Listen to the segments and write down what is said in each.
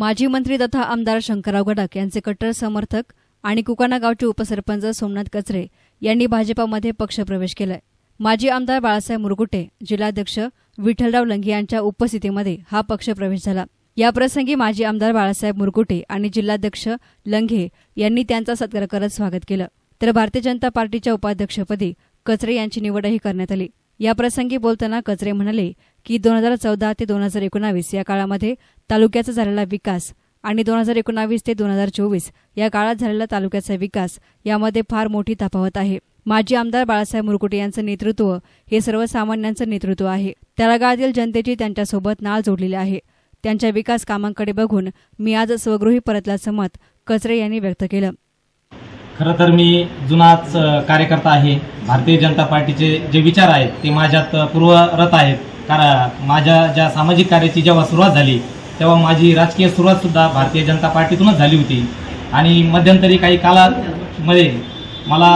माजी मंत्री तथा आमदार शंकरराव गडाख यांचे कट्टर समर्थक आणि कुकाना गावचे उपसरपंच सोमनाथ कचरे यांनी भाजपामध्ये पक्षप्रवेश केलाय. माजी आमदार बाळासाहेब मुरगुटे जिल्हाध्यक्ष विठ्ठलराव लंगे यांच्या उपस्थितीमध्ये हा पक्षप्रवेश झाला. याप्रसंगी माजी आमदार बाळासाहेब मुरगुटे आणि जिल्हाध्यक्ष लंघे यांनी त्यांचा सत्कार करत स्वागत केलं. तर भारतीय जनता पार्टीच्या उपाध्यक्षपदी कचरे यांची निवडही करण्यात आली. याप्रसंगी बोलताना कचरे म्हणाले की दोन हजार चौदा ते दोन हजार एकोणावीस या काळामध्ये तालुक्याचा झालेला विकास आणि दोन हजार एकोणावीस ते दोन हजार चोवीस या काळात झालेला तालुक्याचा विकास यामध्ये फार मोठी तफावत आहे. माजी आमदार बाळासाहेब मुरकुटे यांचं नेतृत्व हे सर्वसामान्यांचं नेतृत्व आहे. तळागाळातील जनतेची त्यांच्यासोबत नाळ जोडलेली आहे. त्यांच्या विकास कामांकडे बघून मी आज स्वगृही परतल्याचं मत कचरे यांनी व्यक्त केलं. खरं तर मी जुनाच कार्यकर्ता आहे. भारतीय जनता पार्टीचे जे विचार आहेत ते माझ्यात पूर्वरत आहेत. कारण माझ्या ज्या सामाजिक कार्याची जेव्हा सुरुवात झाली तेव्हा माझी राजकीय सुरुवातसुद्धा भारतीय जनता पार्टीतूनच झाली होती. आणि मध्यंतरी काही कालामध्ये मला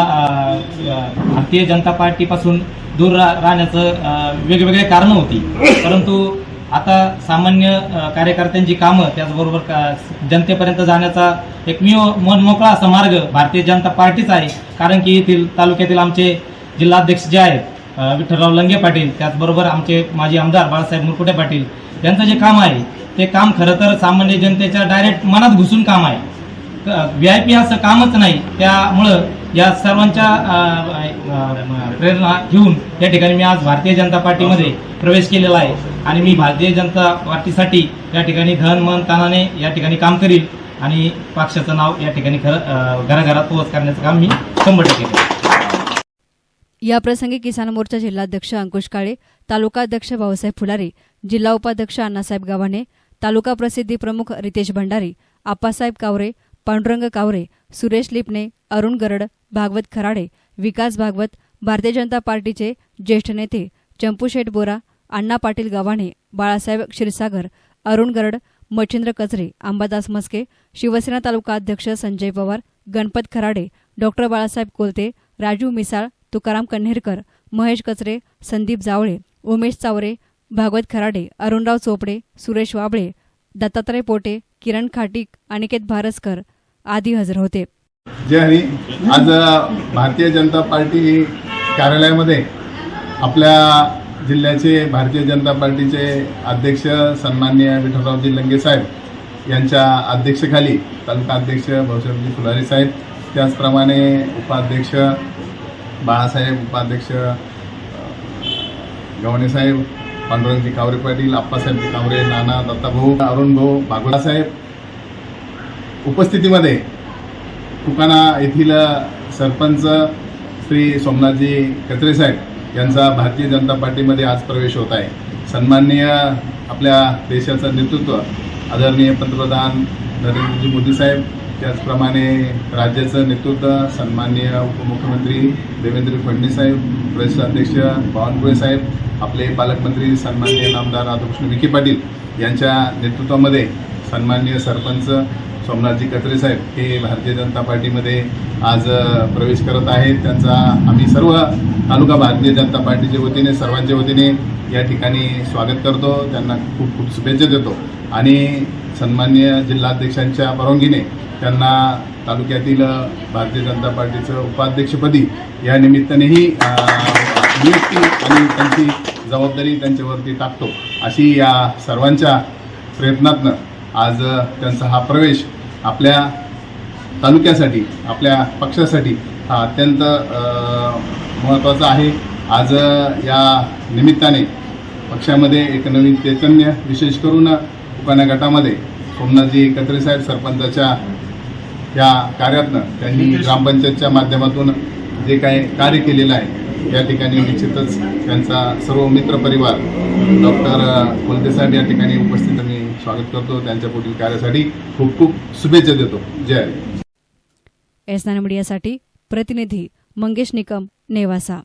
भारतीय जनता पार्टीपासून दूर रा राहण्याचं वेगवेगळे कारणं होती. परंतु आता सामान्य कार्यकर्त्यांची कामं त्याचबरोबर का जनतेपर्यंत जाण्याचा एक मी मनमोकळा असा मार्ग भारतीय जनता पार्टीच आहे. कारण की येथील तालुक्यातील आमचे जिल्हाध्यक्ष जे आहेत विठ्ठलराव लंगे पाटील त्याचबरोबर आमचे माजी आमदार बाळासाहेब मुरकुटे पाटील यांचं जे काम आहे ते काम खरं तर सामान्य जनतेच्या डायरेक्ट मनात घुसून काम आहे. व्ही आय पी असं कामच नाही. त्यामुळं या सर्वांच्या प्रेरणा घेऊन या ठिकाणी मी आज भारतीय जनता पार्टीमध्ये प्रवेश केलेला आहे. आणि मी भारतीय जनता पार्टीसाठी या ठिकाणी धन मन तानाने या ठिकाणी काम करील. आणि पक्षाचं नाव या ठिकाणी खरं घराघरात पोहोच करण्याचं काम मी शंभर टक्के याप्रसंगी किसान मोर्चा जिल्हाध्यक्ष अंकुश काळे तालुकाध्यक्ष भाऊसाहेब फुलारे जिल्हा उपाध्यक्ष अण्णासाहेब गव्हाणे तालुका प्रसिद्धी प्रमुख रितेश भंडारी आप्पासाहेब कावरे पांडुरंग कावरे सुरेश लिपणे अरुण गरड भागवत खराडे विकास भागवत भारतीय जनता पार्टीचे ज्येष्ठ नेते चंपूशेठ बोरा अण्णा पाटील गव्हाणे बाळासाहेब क्षीरसागर अरुण गरड मच्छिंद्र कचरे अंबादास मस्के शिवसेना तालुका अध्यक्ष संजय पवार गणपत खराडे डॉक्टर बाळासाहेब कोलते राजू मिसाळ तुकाराम कन्हेरकर महेश कचरे संदीप जावळे उमेश चावरे भागवत खराडे अरुणराव चोपडे सुरेश वाबळे दत्तात्रय पोटे किरण खाटीक अनिकेत भारसकर आदी हजर होते. जय हरी आज भारतीय जनता पार्टी कार्यालयामध्ये आपल्या जिल्ह्याचे भारतीय जनता पार्टीचे अध्यक्ष सन्माननीय विठ्ठलरावजी लंगे साहेब यांच्या अध्यक्षखाली तालुका अध्यक्ष भाऊसाहेबजी फुलारी साहेब त्याचप्रमाणे उपाध्यक्ष बाळासाहेब उपाध्यक्ष गवणेसाहेब साहेब पांडुरंगजी कावरे पाटील आप्पासाहेबजी कावरे नाना दत्ताभाऊ अरुण भाऊ भागवत साहेब उपस्थितीमध्ये कुकाना येथील सरपंच श्री सोमनाथजी कचरे साहेब यांचा भारतीय जनता पार्टीमध्ये आज प्रवेश होत आहे. सन्माननीय आपल्या देशाचं नेतृत्व आदरणीय पंतप्रधान नरेंद्रजी मोदी साहेब त्याचप्रमाणे राज्याचं नेतृत्व सन्माननीय उपमुख्यमंत्री देवेंद्र फडणवीस साहेब प्रदेशाध्यक्ष बावनकुळे साहेब आपले पालकमंत्री सन्माननीय नामदार राधाकृष्ण विखे पाटील यांच्या नेतृत्वामध्ये सन्माननीय सरपंच सोमनाथजी कचरे साहेब हे भारतीय जनता पार्टीमध्ये आज प्रवेश करत आहेत. त्यांचा आम्ही सर्व तालुका भारतीय जनता पार्टीच्या वतीने सर्वांच्या वतीने या ठिकाणी स्वागत करतो. त्यांना खूप खूप शुभेच्छा देतो. आणि सन्मान्य जिल्हाध्यक्षांच्या परवानगीने त्यांना तालुक्यातील भारतीय जनता पार्टीचं उपाध्यक्षपदी या निमित्तानेही नियुक्ती आणि त्यांची जबाबदारी त्यांच्यावरती टाकतो. अशी या सर्वांच्या प्रयत्नातनं आज त्यांचा हा प्रवेश आपल्या तालुक्यासाठी आपल्या पक्षासाठी हा अत्यंत महत्त्वाचा आहे. आज या निमित्ताने पक्षामध्ये एक नवीन चैतन्य विशेष करून उकाना गटामध्ये सोमनाथजी कत्रे साहेब सरपंचाच्या या कार्यातनं त्यांनी ग्रामपंचायतच्या माध्यमातून जे काही कार्य केलेलं आहे या ठिकाणी निश्चितच त्यांचा सर्व मित्र परिवार डॉक्टर कोलते साहेब या ठिकाणी उपस्थित स्वागत करतो त्यांच्या पुढील कार्यासाठी. खूप खूप शुभेच्छा देतो. जय एस नाना मीडियासाठी प्रतिनिधी मंगेश निकम नेवासा.